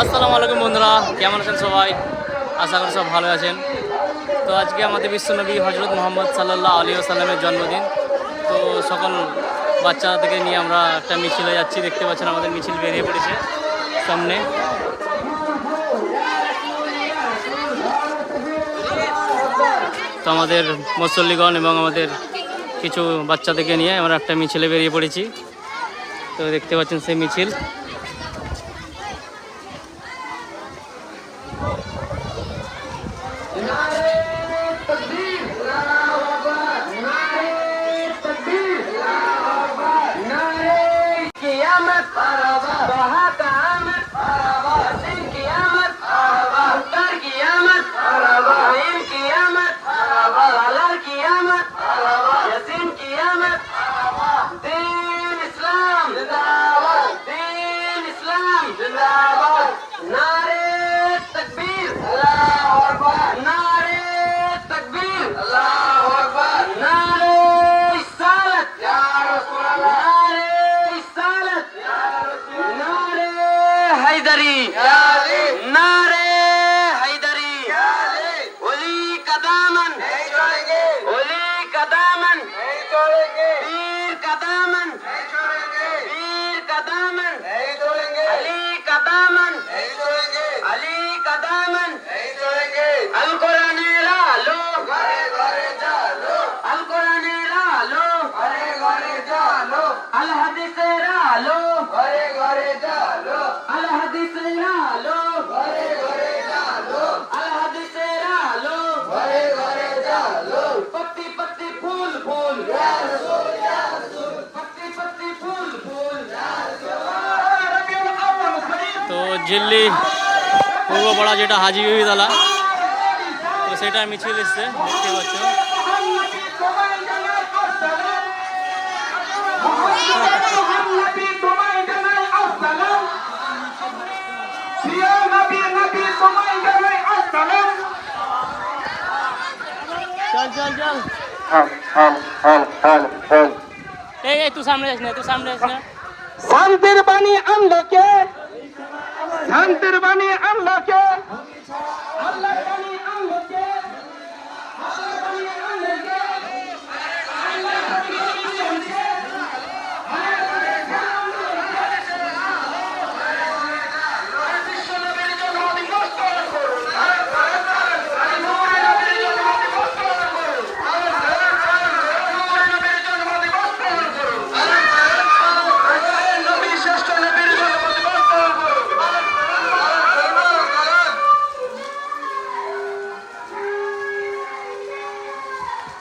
আসসালামু আলাইকুম বন্ধুরা, কেমন আছেন সবাই? আশা করি সব ভালো আছেন। তো আজকে আমাদের বিশ্বনবী হজরত মোহাম্মদ সাল্লাহ আলী সাল্লামের জন্মদিন। তো সকল বাচ্চাদেরকে নিয়ে আমরা একটা মিছিলে যাচ্ছি, দেখতে পাচ্ছেন আমাদের মিছিল বেরিয়ে পড়েছে সামনে। তো আমাদের মুসল্লিগণ এবং আমাদের কিছু বাচ্চাদেরকে নিয়ে আমরা একটা মিছিলে বেরিয়ে পড়েছি। তো দেখতে পাচ্ছেন সেই মিছিল। para আলী তো দিল্লি পূর্বপাড়া যেটা হাজি বিবিতলা তো সেটা মিছিল এসছে, দেখতে পাচ্ছ চল চল চল। এই তুই সামনে যাস না, তুই সামনে যাস শান্তির বাণী আনলো কে? শান্তির বাণী আনলো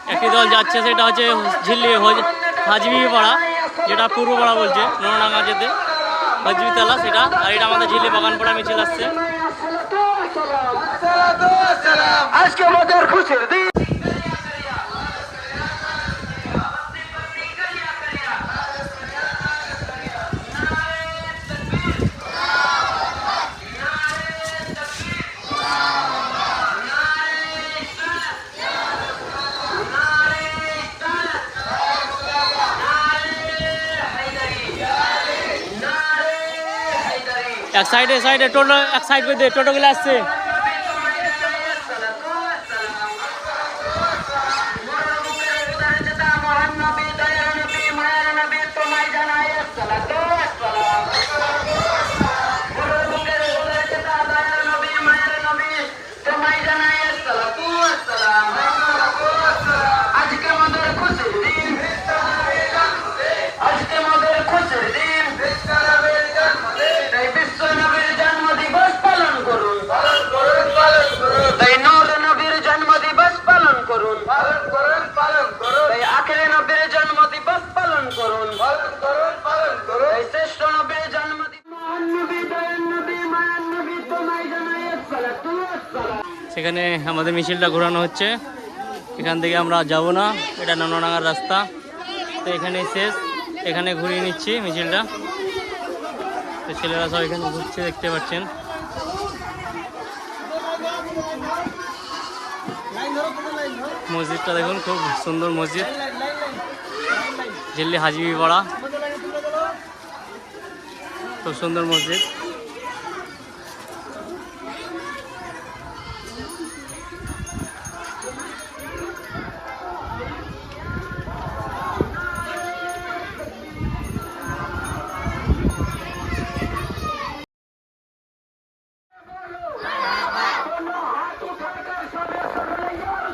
একটি দল যাচ্ছে, সেটা হচ্ছে ঝিল্লি হজ- হাজবি পাড়া যেটা পূর্ব পাড়া বলছে, নোনাডাঙ্গা যেতে। হাজবি তালা সেটা আর এটা আমাদের ঝিল্লি বাগান পাড়া মিছিল আসছে। আজকে আমাদের খুশির দিন। এক সাইডে সাইডে টোটো এক সাইড করে দে টোটোগুলো আসছে। সেখানে আমাদের মিছিলটা ঘোরানো হচ্ছে। এখান থেকে আমরা যাব না, এটা নোনাডাঙ্গার রাস্তা। তো এখানে শেষ, এখানে ঘুরিয়ে নিচ্ছি মিছিলটা। তো ছেলেরা সব এখানে ঘুরছে, দেখতে পাচ্ছেন। মসজিদটা দেখুন, খুব সুন্দর মসজিদ। হাজিবি পাড়া খুব সুন্দর মসজিদ।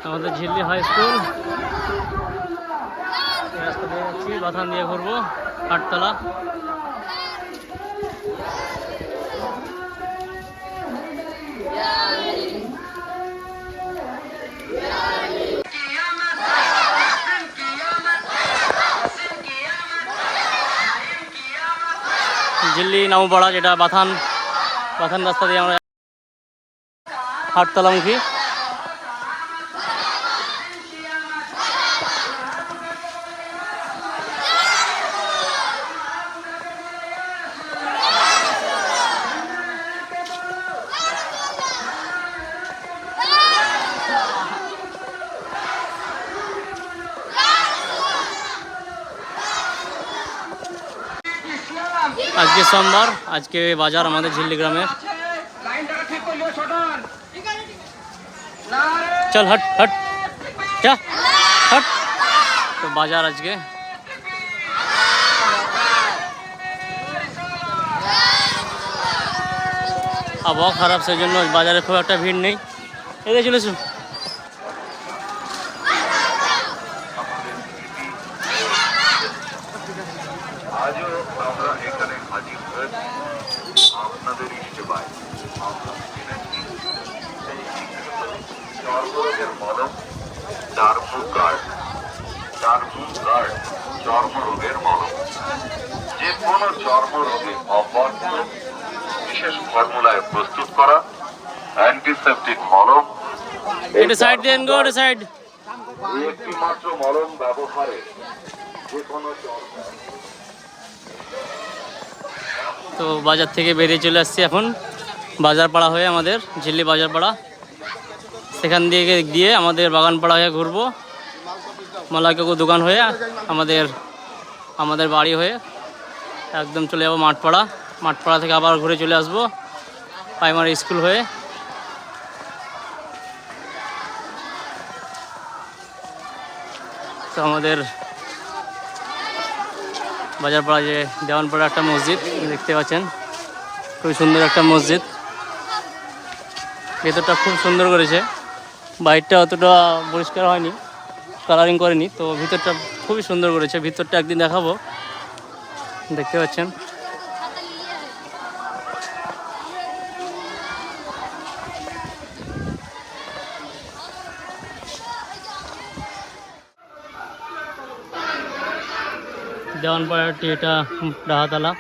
আমাদের ঝিল্লি হাই স্কুল। বাথান দিয়ে ঘুরবো আটতলা ঝিল্লি নামপাড়া, যেটা বাথান বাথান রাস্তা দিয়ে আমরা আটতলামুখী আজকে সোমবার আজকে বাজার আমাদের ঝিল্লি গ্রামের লাইনটা ঠিক করলিও ছোটন নারে চল হট হট যা হট তো বাজার আজকে আবহাওয়া খারাপ সেই জন্য বাজারে খুব একটা ভিড় নেই। এদিকে চলে আজও আমরা এখানে হাজির হয়েছি। আপনাদের ইষ্টবায় আমরা জেনেছি সেই চর্মরোগের মলম ডার্মু গার্ড ডার্মু গার্ড চর্মরোগের মলম। যে কোনো চর্মরোগে অপর্য বিশেষ ফর্মুলায় প্রস্তুত করা অ্যান্টিসেপটিক মলম। এটা সাইড দেন গো এটা সাইড একটি মাত্র মলম ব্যবহারে যে কোনো চর্ম তো বাজার থেকে বেরিয়ে চলে আসছি এখন। বাজার পাড়া হয়ে আমাদের, ঝিল্লি বাজার পাড়া সেখান দিয়ে গিয়ে আমাদের বাগান পাড়া হয়ে ঘুরবো। মালাকাকু দোকান হয়ে আমাদের আমাদের বাড়ি হয়ে একদম চলে যাব মাঠপাড়া। মাঠপাড়া থেকে আবার ঘুরে চলে আসব প্রাইমারি স্কুল হয়ে। তো আমাদের বাজারপাড়া যে দেওয়ানপাড়া একটা মসজিদ দেখতে পাচ্ছেন। খুব সুন্দর একটা মসজিদ। ভেতরটা খুব সুন্দর করেছে। বাইরটা অতটা পরিষ্কার হয়নি কালারিং করেনি, তো ভিতরটা খুবই সুন্দর করেছে। ভিতরটা একদিন দেখাবো। দেখতে পাচ্ছেন। দেওয়ানপাড়াটি এটা ডাহাতলা।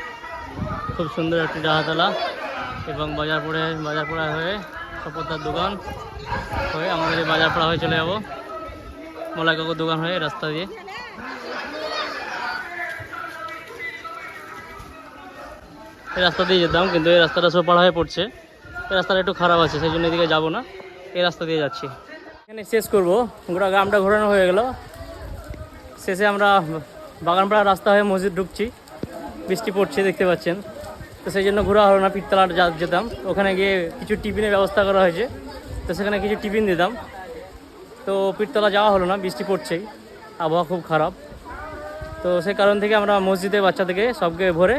খুব সুন্দর একটি ডাহাতলা এবং বাজারপুরে বাজারপাড়া হয়ে সপতার দোকান হয়ে আমাদের এই বাজারপাড়া হয়ে চলে যাব। মোলা কাকুর দোকান হয়ে রাস্তা দিয়ে। এই রাস্তা দিয়ে যেতাম, কিন্তু এই রাস্তাটা সব পাড়া হয়ে পড়ছে। এই রাস্তাটা একটু খারাপ আছে, সেই জন্য এদিকে যাব না। এই রাস্তা দিয়ে যাচ্ছি। এখানে শেষ করব। গোটা গ্রামটা ঘোরানো হয়ে গেল। শেষে আমরা বাগানপাড়া রাস্তা হয়ে মসজিদ ঢুকছি। বৃষ্টি পড়ছে, দেখতে পাচ্ছেন। তো সেই জন্য ঘোরা হলো না পিরতলা যেতাম। ওখানে গিয়ে কিছু টিফিনের ব্যবস্থা করা হয়েছে। তো সেখানে কিছু টিফিন দিতাম। তো পিরতলা যাওয়া হলো না, বৃষ্টি পড়ছেই। আবহাওয়া খুব খারাপ। তো সেই কারণ থেকে আমরা মসজিদে বাচ্চাদেরকে সবকে ভরে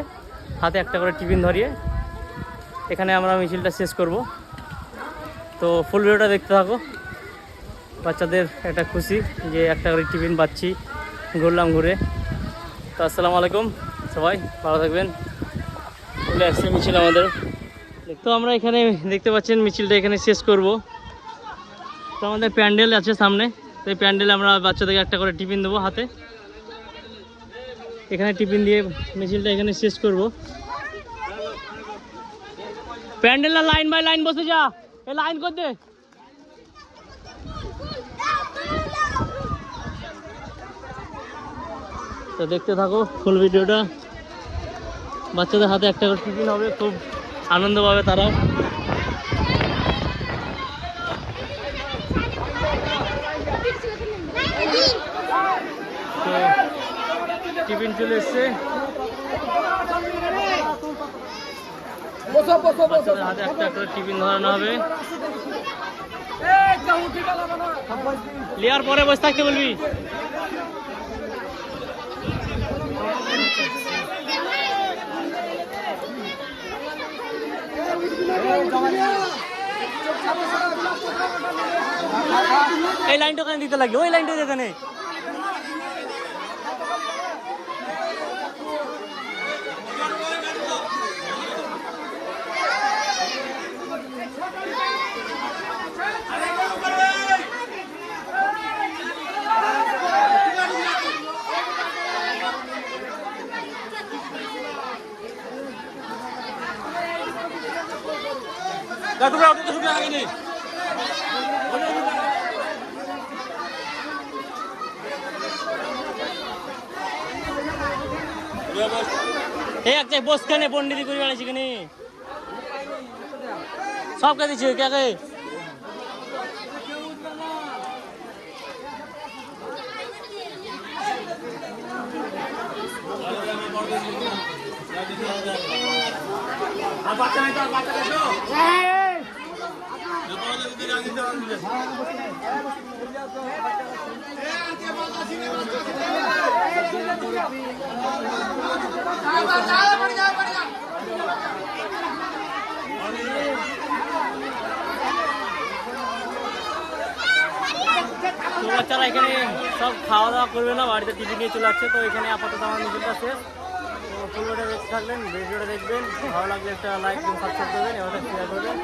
হাতে একটা করে টিফিন ধরিয়ে এখানে আমরা মিছিলটা শেষ করব। তো ফুল ভিডিওটা দেখতে থাকো। বাচ্চাদের একটা খুশি যে একটা করে টিফিন পাচ্ছি ঘুরলাম ঘুরে। তো আসসালামু আলাইকুম। সবাই, ভালো থাকবেন। চলে আসছে মিছিল আমাদের। তো আমরা এখানে দেখতে পাচ্ছেন, মিছিলটা এখানে শেষ করব। তো আমাদের প্যান্ডেল আছে সামনে। তো এই প্যান্ডেলে আমরা বাচ্চাদেরকে একটা করে টিফিন দেবো হাতে। এখানে টিফিন দিয়ে মিছিলটা এখানে শেষ করব। প্যান্ডেল লাইন বাই লাইন বসে যা। এ লাইন কর দে। তো দেখতে থাকো ফুল ভিডিওটা। বাচ্চাদের হাতে একটা করে টিফিন হবে খুব আনন্দ পাবে তারা টিফিন চলে এসছে। বাচ্চাদের হাতে একটা করে টিফিন ধরানো হবে। লিয়ার পরে বসে থাকতে বলবি। এই লাইনটা কেন দিতে লাগল? ওই লাইনটা এখানে এই একটা বস পন্ডিতি করে বেড়াইছি কেনে? সব কে দিচ্ছে কে কে? তো বাচ্চারা এখানে সব খাওয়া দাওয়া করবে না, বাড়িতে টিভি নিয়ে চলে আসছে, তো এখানে আপাতত আমার মিছিলটা শেষ। তো ফুলটা দেখতে থাকবেন ভিডিওটা দেখবেন। ভালো লাগলে একটা লাইক সাবস্ক্রাইব করবেন এবং শেয়ার করবেন।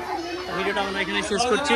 ভিডিওটা আমরা এখানে শেষ করছি।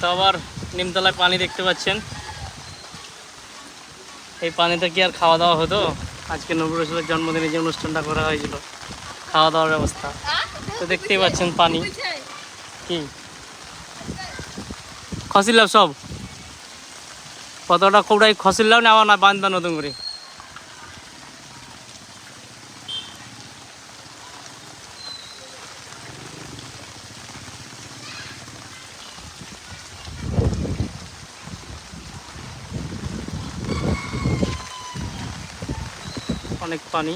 তো আবার নিমতলায় পানি দেখতে পাচ্ছেন। এই পানিতে কি আর খাওয়া দাওয়া হতো? আজকে নবী রসুলের জন্মদিনে যে অনুষ্ঠানটা করা হয়েছিল, খাওয়া দাওয়ার ব্যবস্থা। তো দেখতেই পাচ্ছেন পানি। কি? খসিলাম সব? কতটা কৌড়াই খসিলাম নেওয়া না বান্ধা নতুন করে? অনেক পানি।